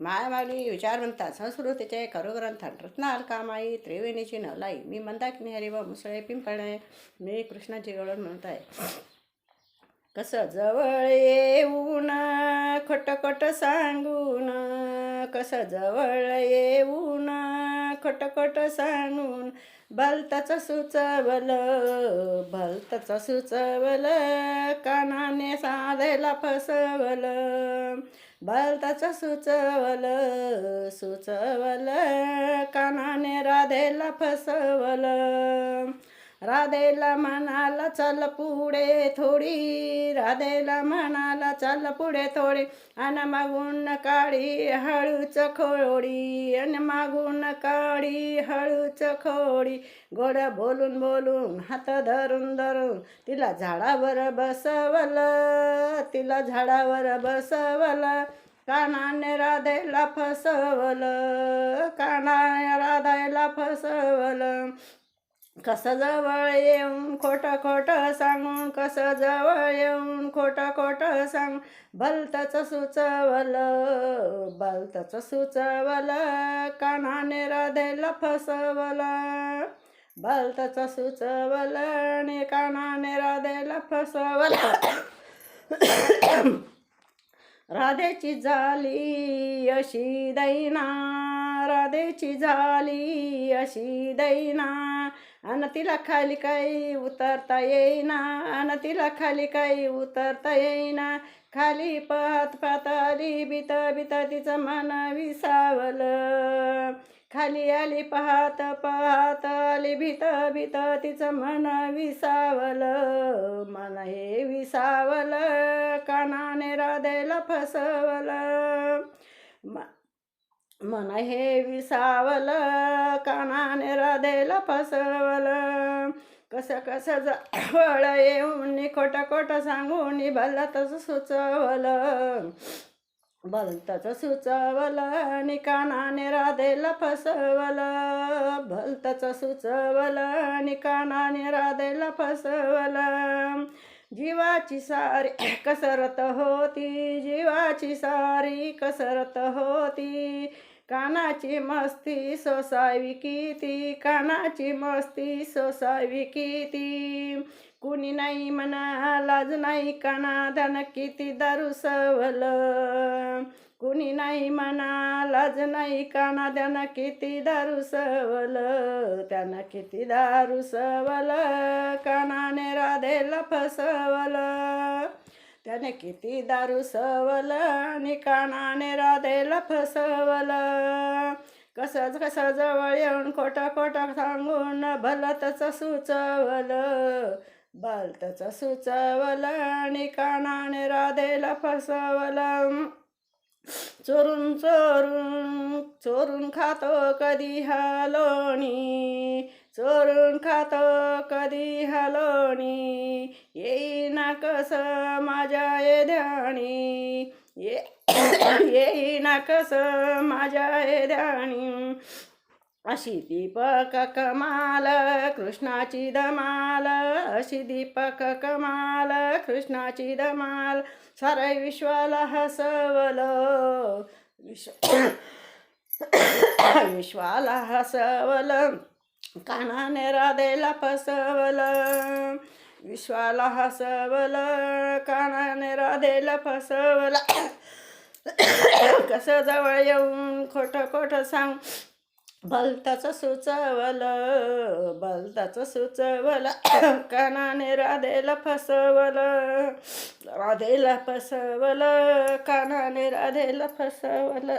मायामाली विचारवंता संस्कृतीचे करुग्रंथान रत्नाल कामाई त्रिवेणीची नवलाई मी मंदाकिनी हरी व मुसळे पिंपळे मी कृष्णाची गवळण म्हणत आहे. कसं जवळ येऊन खोट खोट सांगून कसं जवळ येऊन खटखट सांगून भलतच सुचवलं भलतच सुचवलं कानाने साधेला फसवलं. भलतच सुचवलं सुचवलं कानाने राधेला फसवलं. राधेला म्हणाला चल पुढे थोडी राधेला म्हणाला चाल पुढे थोडी अन मागून काळी हळूच खोडी अन मागून काळी हळूच खोडी. गोड बोलून बोलून हात धरून धरून तिला झाडावर बसवलं तिला झाडावर बसवलं. कानाने राधेला फसवलं कानाने राधायला फसवलं. कसं जवळ येऊन खोटं खोटं सांगून कसं जवळ येऊन खोटं खोटं सांग? भलतच सुचवलं भलतच सुचवलं कानाने राधेला फसवलं. भलतच सुचवलं आणि कानाने राधेला फसवलं. राधेची झाली अशी दैना राधेची झाली अशी दैना. अन तिला खाली काही उतरता येईना अन तिला खाली काही उतरता येईना. खाली पाहत पाहत आली बित बित तिचं मन विसावलं. खाली आली पाहत पाहत आली भीत भीत तिचं मन विसावलं. मन हे विसावलं कानाने राधेला फसवलं. मन हे विसावलं कानाने राधेला फसवलं. कसं कसं जवळ येऊन खोटं खोटं सांगून भलतच सुचवलं. भलतच सुचवलं आणि कानाने राधेला फसवलं. भलतच सुचवलं आणि कानाने राधेला फसवलं. जीवाची सारी कसरत होती जीवाची सारी कसरत होती. कानाची मस्ती सोसावी किती कानाची मस्ती सोसावी किती. कुणी नाही म्हणा लाज नाही काना धन किती दारू सवलं. कुणी नाही म्हणा लाज नाही काना त्यानं किती दारू सवलं. त्यानं किती दारू सवल कानाने राधेला फसवलं. त्याने किती दारू सवल आणि कानाने राधेला फसवलं. कसं कसं जवळ येऊन खोटं खोटं सांगून भलतच सुचवलं. बालताचा सुचवलं आणि कानाने राधेला फसवलं. चोरून चोरून चोरून खातो कधी हलोणी चोरून खातो कधी हलोणी येईना कसं माझ्या ये ध्याणी ये येईना कसं माझ्या ये ध्याणी अशी दीपक कमाल कृष्णाची दमाल अशी दीपक कमाल कृष्णाची दमाल सारे विश्वाला हसवलं. विश्व विश्वाला हसवलं. कानाने राधेला फसवलं. विश्वाला हसवलं. कानाने राधेला फसवलं. कसं जवळ येऊन खोटं खोटं सांग. भलताच सुचवलं भलताच सुचवलं. कानाने राधेला फसवलं राधेला फसवलं. कानाने राधेला फसवलं.